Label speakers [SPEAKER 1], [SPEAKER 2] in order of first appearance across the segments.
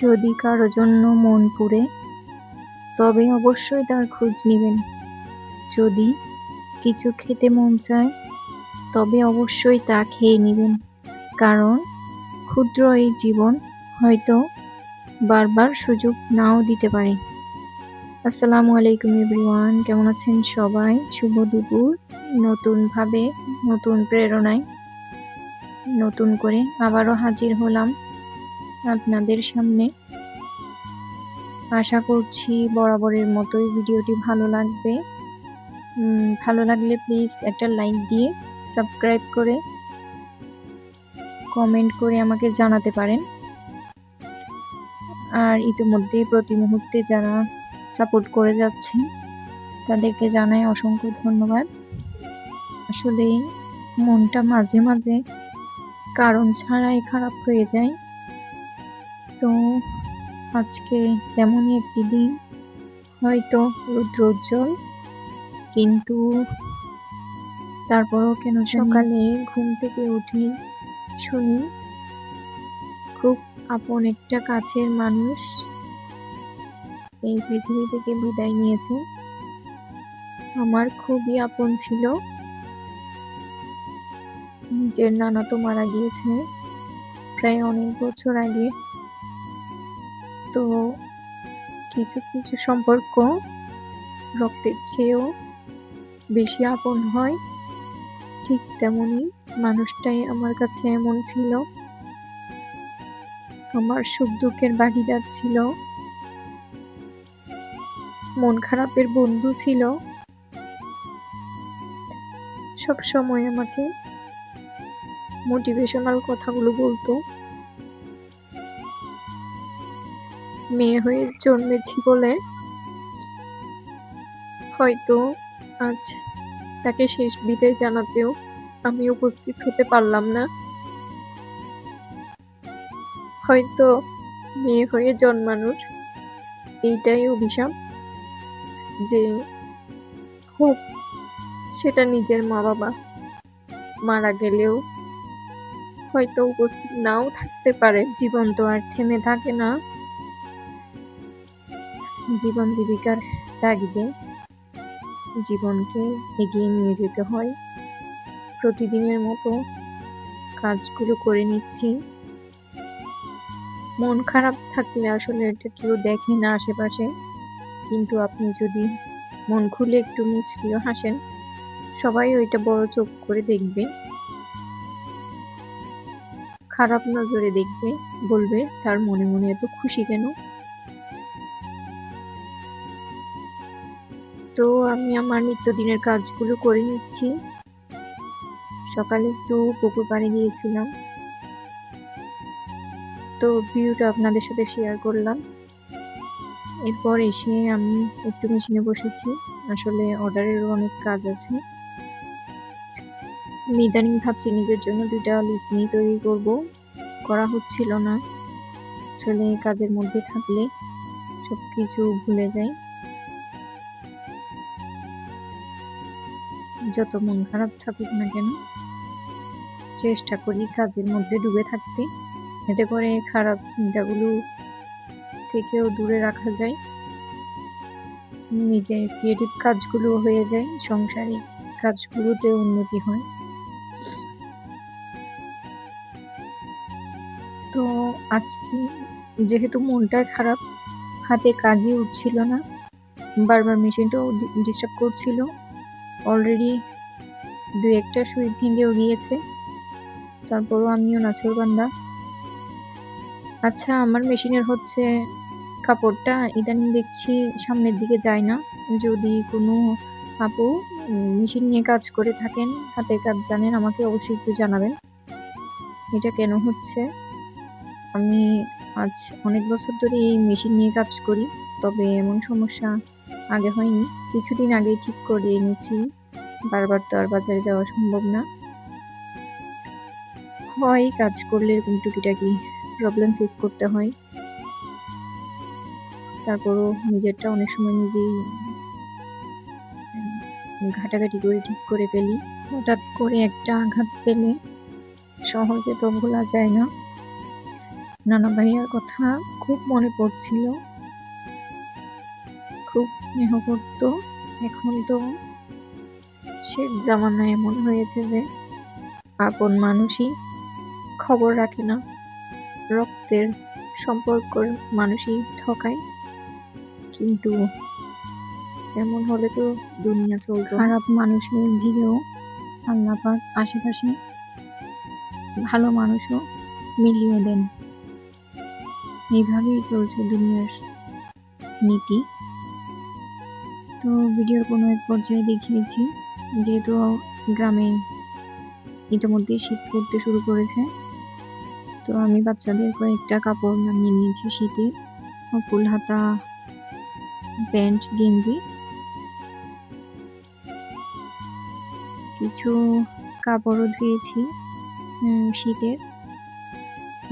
[SPEAKER 1] যদি কারও জন্য মন পুড়ে, তবে অবশ্যই তার খোঁজ নেবেন। যদি কিছু খেতে মন চায়, তবে অবশ্যই তা খেয়ে নেবেন, কারণ ক্ষুদ্র এই জীবন হয়তো বারবার সুযোগ নাও দিতে পারে। আসসালামু আলাইকুম এভরিওয়ান, কেমন আছেন সবাই? শুভ দুপুর। নতুনভাবে নতুন প্রেরণায় নতুন করে আবারও হাজির হলাম আপনাদের সামনে। আশা করছি বরাবরের মতোই ভিডিওটি ভালো লাগবে। ভালো লাগলে প্লিজ একটা লাইক দিয়ে সাবস্ক্রাইব করে কমেন্ট করে আমাকে জানাতে পারেন। আর ইতিমধ্যে প্রতি মুহূর্তে যারা সাপোর্ট করে যাচ্ছেন, তাদেরকে জানাই অসংখ্য ধন্যবাদ। আসলে মনটা মাঝে মাঝে কারণ ছাড়াই খারাপ হয়ে যায়। তো আজকে তেমনই একটি দিন। হয়তো রুদ্রোজ্জ্বল কিন্তু তারপরও কেন সকালে ঘুম থেকে উঠি শুনি খুব আপন একটা কাছের মানুষ এই পৃথিবী থেকে বিদায় নিয়েছে। আমার খুবই আপন ছিল। নিজের নানা তো মারা গিয়েছে। প্রায় অনেক বছর আগে তো কিছু কিছু সম্পর্ক রক্তের চেয়েও বেশি আপন হয়। ঠিক তেমনই মানুষটাই আমার কাছে এমন ছিল। আমার সুখ দুঃখের ভাগিদার ছিল। মন খারাপের বন্ধু ছিল। সব সময় আমাকে মোটিভেশনাল কথাগুলো বলতো। মেয়ে হয়ে জন্মেছি বলে হয়তো আজ তাকে শেষ বিদায় জানাতেও আমি উপস্থিত হতে পারলাম না। হয়তো মেয়ে হয়ে জন্মানোর এইটাই অভিশাপ যে হোক, সেটা নিজের মা বাবা মারা গেলেও হয়তো উপস্থিত নাও থাকতে পারে, জীবন তো আর থেমে থাকে না। জীবন জীবিকার তাগিদে জীবনকে এগিয়ে নিয়ে যেতে হয়। প্রতিদিনের মতো কাজগুলো করে নিচ্ছি। মন খারাপ থাকলে আসলে এটা কেউ দেখে না আশেপাশে। কিন্তু আপনি যদি মন খুলে একটু মিষ্টিও হাসেন, সবাই ওইটা বড় চোখ করে দেখবে। খারাপ নজরে দেখবে, বলবে, তার মনে মনে এত খুশি কেন? তো আমি আমার নিত্যদিনের কাজগুলো করে নিচ্ছি। সকালে একটু পুকুর পাড়ে গিয়েছিলাম। তো ভিউটা আপনাদের সাথে শেয়ার করলাম। এরপর এসে আমি একটু মেশিনে বসেছি। আসলে অর্ডারেরও অনেক কাজ আছে। ইদানিং ভাবছি নিজের জন্য দুইটা লুচনি তৈরি করব। করা হচ্ছিল না। আসলে কাজের মধ্যে থাকলে সব কিছু ভুলে যাই। যত মন খারাপ থাকুক না কেন, চেষ্টা করি কাজের মধ্যে ডুবে থাকতে। এতে করে খারাপ চিন্তাগুলো থেকেও দূরে রাখা যায়। নিজের ক্রিয়েটিভ কাজগুলো হয়ে যায়, সংসারিক কাজগুলোতে উন্নতি হয়। তো আজকে যেহেতু মনটা খারাপ, হাতে কাজই উঠছিল না, বারবার মেশিনটাও ডিস্টার্ব করছিল অলরেডি দু একটা সুই ভেঙেও গিয়েছে। তারপরও আমিও নাচরবান্দা আচ্ছা আমার মেশিনের হচ্ছে কাপড়টা ইদানিং দেখছি সামনের দিকে যায় না। যদি কোনো আপু মেশিন নিয়ে কাজ করে থাকেন, হাতের কাজ জানেন, আমাকে অবশ্যই একটু জানাবেন। এটা কেন হচ্ছে? আমি আজ অনেক বছর ধরে এই মেশিন নিয়ে কাজ করি, তবে এমন সমস্যা আগে হয়নি। কিছুদিন আগেই ঠিক করিয়ে এনেছি বারবার তো আর বাজারে যাওয়া সম্ভব না। হয় কাজ করলে এরকম টুকিটাকি প্রবলেম ফেস করতে হয়। তারপরও নিজেরটা অনেক সময় নিজেই ঘাটাঘাটি করে ঠিক করে ফেলি। হঠাৎ করে একটা আঘাত পেলে সহজে তো ভোলা যায় না। নানা ভাইয়ার কথা খুব মনে পড়ছিল। খুব স্নেহ করত। এখন তো সে জামানা এমন হয়েছে যে আপন মানুষই খবর রাখে না। রক্তের সম্পর্কর মানুষই ঠকায়। কিন্তু এমন হলে তো দুনিয়া চলতো। খারাপ মানুষের ভিড়েও আল্লাহ পাক আশেপাশে ভালো মানুষও মিলিয়ে দেন। এইভাবেই চলছে দুনিয়ার নীতি। তো ভিডিওর কোনো এক পর্যায়ে দেখিয়েছি যেহেতু গ্রামে ইতিমধ্যেই শীত পড়তে শুরু করেছে, তো আমি বাচ্চাদের কয়েকটা কাপড় নামিয়ে নিয়েছি শীতের ফুল হাতা, প্যান্ট, গেঞ্জি। কিছু কাপড়ও ধুয়েছি শীতের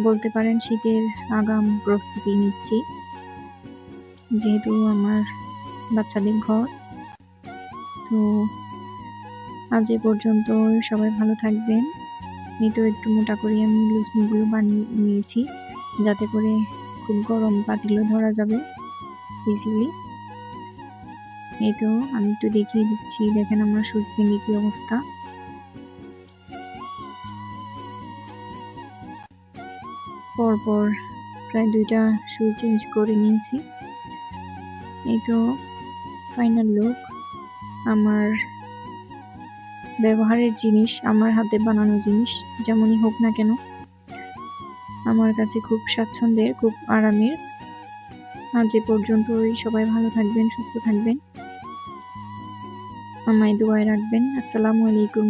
[SPEAKER 1] বলতে পারেন শীতের আগাম প্রস্তুতি নিচ্ছি, যেহেতু আমার বাচ্চাদের ঘর। তো আজ এ পর্যন্ত সবাই ভালো থাকবেন। এই তো একটু মোটা করে আমি লুচনিগুলো বানিয়ে নিয়েছি, যাতে করে খুব গরম পাতিলও ধরা যাবে ইজিলি এই তো আমি একটু দেখিয়ে দিচ্ছি, দেখেন আমার সুচ ভেঙে কি অবস্থা। পরপর প্রায় দুইটা সুই চেঞ্জ করে নিয়েছি। এই তো ফাইনাল লুক আমার ব্যবহারের জিনিস, আমার হাতে বানানো জিনিস, যেমনই হোক না কেন, আমার কাছে খুব স্বাচ্ছন্দ্যের, খুব আরামের। আজ এ পর্যন্তই, সবাই ভালো থাকবেন, সুস্থ থাকবেন। আমায় দোয়ায় রাখবেন। আসসালামু আলাইকুম।